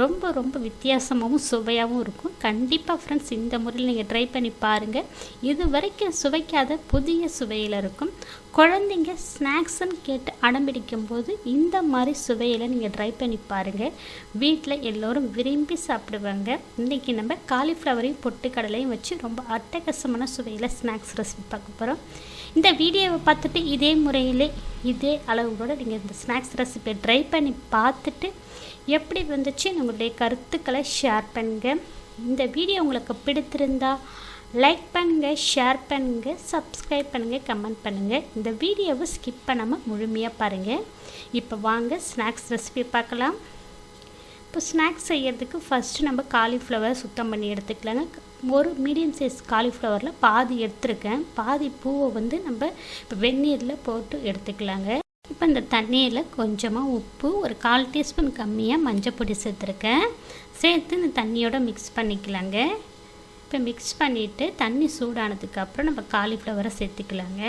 ரொம்ப ரொம்ப வித்தியாசமாகவும் சுவையாகவும் இருக்கும். கண்டிப்பாக ஃப்ரெண்ட்ஸ் இந்த முறையில் நீங்கள் ட்ரை பண்ணி பாருங்கள் இது வரைக்கும் சுவைக்காத புதிய சுவையில் இருக்கும். குழந்தைங்க ஸ்நாக்ஸ்ன்னு கேட்டு அடம்பிடிக்கும் போது இந்த மாதிரி சுவையில் நீங்கள் ட்ரை பண்ணி பாருங்கள் வீட்டில் எல்லோரும் விரும்பி சாப்பிடுவாங்க. இன்றைக்கி நம்ம காலிஃப்ளவரையும் பொட்டுக்கடலையும் வச்சு ரொம்ப அட்டகாசமான சுவையில் ஸ்நாக்ஸ் ரெசிபி பார்க்க போகிறோம் இந்த வீடியோவை பார்த்துட்டு இதே முறையில் இதே அளவுகளோடு நீங்கள் இந்த ஸ்நாக்ஸ் ரெசிபியை ட்ரை பண்ணி பார்த்துட்டு எப்படி வந்துச்சு உங்களுடைய கருத்துக்களை ஷேர் பண்ணுங்க. இந்த வீடியோ உங்களுக்கு பிடித்திருந்தா லைக் பண்ணுங்கள் ஷேர் பண்ணுங்கள் சப்ஸ்கிரைப் பண்ணுங்கள் கமெண்ட் பண்ணுங்கள் இந்த வீடியோவை ஸ்கிப் பண்ணாமல் முழுமையாக பாருங்கள் இப்போ வாங்க ஸ்நாக்ஸ் ரெசிபி பார்க்கலாம். இப்போ ஸ்நாக்ஸ் செய்கிறதுக்கு ஃபஸ்ட்டு நம்ம காலிஃப்ளவர் சுத்தம் பண்ணி எடுத்துக்கலாங்க. ஒரு மீடியம் சைஸ் காலிஃப்ளவரில் பாதி எடுத்துருக்கேன். பாதி பூவை வந்து நம்ம இப்போ வெந்நீரில் போட்டு எடுத்துக்கலாங்க. இப்போ இந்த தண்ணியில் கொஞ்சமாக உப்பு ஒரு கால் டீஸ்பூன் கம்மியாக மஞ்சள் பொடி சேர்த்துருக்கேன். சேர்த்து இந்த தண்ணியோடு மிக்ஸ் பண்ணிக்கலாங்க. இப்போ மிக்ஸ் பண்ணிவிட்டு தண்ணி சூடானதுக்கப்புறம் நம்ம காலிஃப்ளவரை சேர்த்துக்கலாங்க.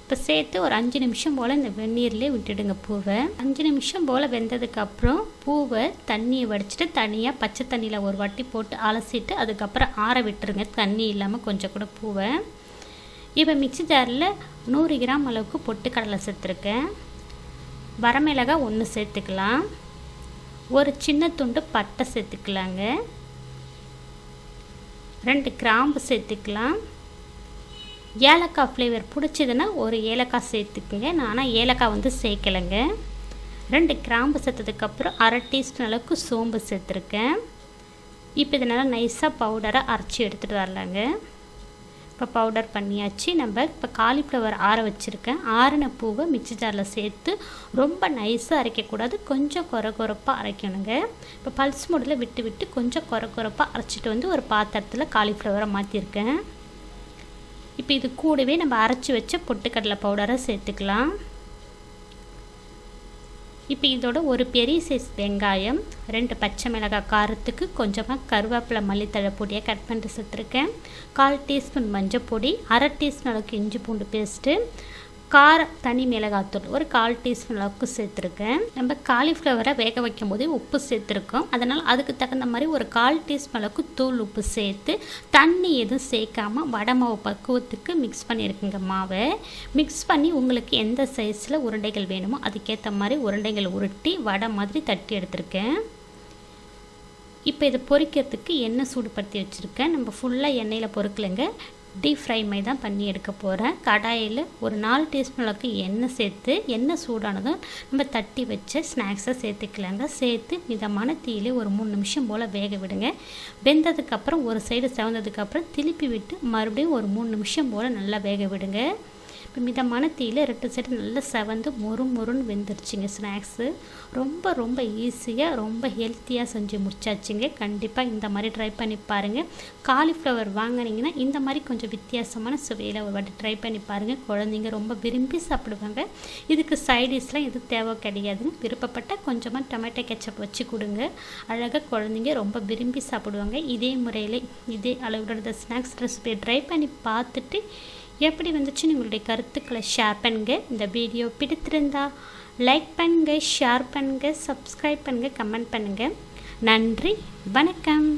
இப்போ சேர்த்து ஒரு அஞ்சு நிமிஷம் போல் இந்த வெந்நீர்லேயே விட்டுடுங்க பூவை. அஞ்சு நிமிஷம் போல் வெந்ததுக்கப்புறம் பூவை தண்ணியை வடிச்சிட்டு தனியாக பச்சை தண்ணியில் ஒரு வாட்டி போட்டு அலசிட்டு அதுக்கப்புறம் ஆற விட்டுருங்க. தண்ணி இல்லாமல் கொஞ்சம் கூட பூவை. இப்போ மிக்சி ஜாரில் நூறு கிராம் அளவுக்கு பொட்டுக்கடலை சேர்த்துருக்கேன். வரமிளகாய் ஒன்று சேர்த்துக்கலாம். ஒரு சின்ன துண்டு பட்டை சேர்த்துக்கலாங்க. ரெண்டு கிராம்பு சேர்த்துக்கலாம். ஏலக்காய் ஃப்ளேவர் பிடிச்சதுன்னா ஒரு ஏலக்காய் சேர்த்துக்குங்க. நான் ஏலக்காய் வந்து சேர்க்கலைங்க. ரெண்டு கிராம்பு சேர்த்ததுக்கப்புறம் அரை டீஸ்பூன் அளவுக்கு சோம்பு சேர்த்துருக்கேன். இப்போ இதனால் நைஸாக பவுடராக அரைச்சி எடுத்துகிட்டு வரலாங்க. இப்போ பவுடர் பண்ணியாச்சு. நம்ம இப்போ காலிஃப்ளவர் ஆற வச்சுருக்கேன். ஆறின பூவை மிக்சி ஜாரில் சேர்த்து ரொம்ப நைஸாக அரைக்கக்கூடாது கொஞ்சம் குறை குறைப்பாக அரைக்கணுங்க. இப்போ பல்ஸ் மூடில் விட்டு விட்டு கொஞ்சம் குறை குறைப்பாக அரைச்சிட்டு வந்து ஒரு பாத்திரத்தில் காலிஃப்ளவரை மாற்றிருக்கேன் இப்போ இது கூடவே நம்ம அரைச்சி வச்ச பொட்டுக்கடலை பவுடரை சேர்த்துக்கலாம். இப்போ இதோட ஒரு பெரிய சைஸ் வெங்காயம் ரெண்டு பச்சை மிளகாய் காரத்துக்கு கொஞ்சமாக கருவேப்பிலை மல்லித்தழை பொடியை கட் பண்ணிட்டு சேர்த்துருக்கேன் கால் டீஸ்பூன் மஞ்சள் பொடி அரை டீஸ்பூன் அளவுக்கு இஞ்சி பூண்டு பேஸ்ட்டு கார தனி மிளகாத்தூள் ஒரு கால் டீஸ்பூன் அளவுக்கு சேர்த்துருக்கேன். நம்ம காலிஃப்ளவரை வேக வைக்கும் போதே உப்பு சேர்த்துருக்கோம். அதனால் அதுக்கு தகுந்த மாதிரி ஒரு கால் டீஸ்பூன் அளவுக்கு தூள் உப்பு சேர்த்து தண்ணி எதுவும் சேர்க்காமல் வடை மாவு பக்குவத்துக்கு மிக்ஸ் பண்ணியிருக்குங்க மாவை. மிக்ஸ் பண்ணி உங்களுக்கு எந்த சைஸில் உருண்டைகள் வேணுமோ அதுக்கேற்ற மாதிரி உருண்டைகள் உருட்டி வடை மாதிரி தட்டி எடுத்திருக்கேன். இப்போ இதை பொரிக்கிறதுக்கு எண்ணெய் சூடுபடுத்தி வச்சுருக்கேன். நம்ம ஃபுல்லாக எண்ணெயில் பொறுக்கலைங்க. டீப் ஃப்ரை மாதிரி தான் பண்ணி எடுக்க போகிறேன் கடாயில் ஒரு நாலு டீஸ்பூன் அளவுக்கு எண்ணெய் சேர்த்து எண்ணெய் சூடானதும் நம்ம தட்டி வச்ச ஸ்நாக்ஸை சேர்த்துக்கலாங்க. சேர்த்து மிதமான தீயிலே ஒரு மூணு நிமிஷம் போல் வேக விடுங்க. வெந்ததுக்கப்புறம் ஒரு சைடு செவந்ததுக்கப்புறம் திருப்பி விட்டு மறுபடியும் ஒரு மூணு நிமிஷம் போல் நல்லா வேக விடுங்க. இப்போ மிதமான தீயில் ரெண்டு சைடு நல்லா செவந்து மொறு மொறுன்னு வெந்துருச்சுங்க ஸ்நாக்ஸு ரொம்ப ரொம்ப ஈஸியாக ரொம்ப ஹெல்த்தியாக செஞ்சு முடிச்சாச்சுங்க. கண்டிப்பாக இந்த மாதிரி ட்ரை பண்ணி பாருங்கள் காலிஃப்ளவர் வாங்கினீங்கன்னா இந்த மாதிரி கொஞ்சம் வித்தியாசமான சுவையில் ஒரு வாட்டி ட்ரை பண்ணி பாருங்கள் குழந்தைங்க ரொம்ப விரும்பி சாப்பிடுவாங்க. இதுக்கு சைடிஷ்லாம் எதுவும் தேவை கிடையாதுங்க. விருப்பப்பட்ட கொஞ்சமாக டொமேட்டோ கெச்சப் வச்சு கொடுங்க. அழகாக குழந்தைங்க ரொம்ப விரும்பி சாப்பிடுவாங்க. இதே முறையில் இதே அளவுகளோட ஸ்நாக்ஸ் ரெசிபியை ட்ரை பண்ணி பார்த்துட்டு எப்படி வந்துச்சுன்னு உங்களுடைய கருத்துக்களை ஷேர் பண்ணுங்க. இந்த வீடியோ பிடித்திருந்தா லைக் பண்ணுங்கள் ஷேர் பண்ணுங்கள் சப்ஸ்கிரைப் பண்ணுங்கள் கமெண்ட் பண்ணுங்கள் நன்றி வணக்கம்.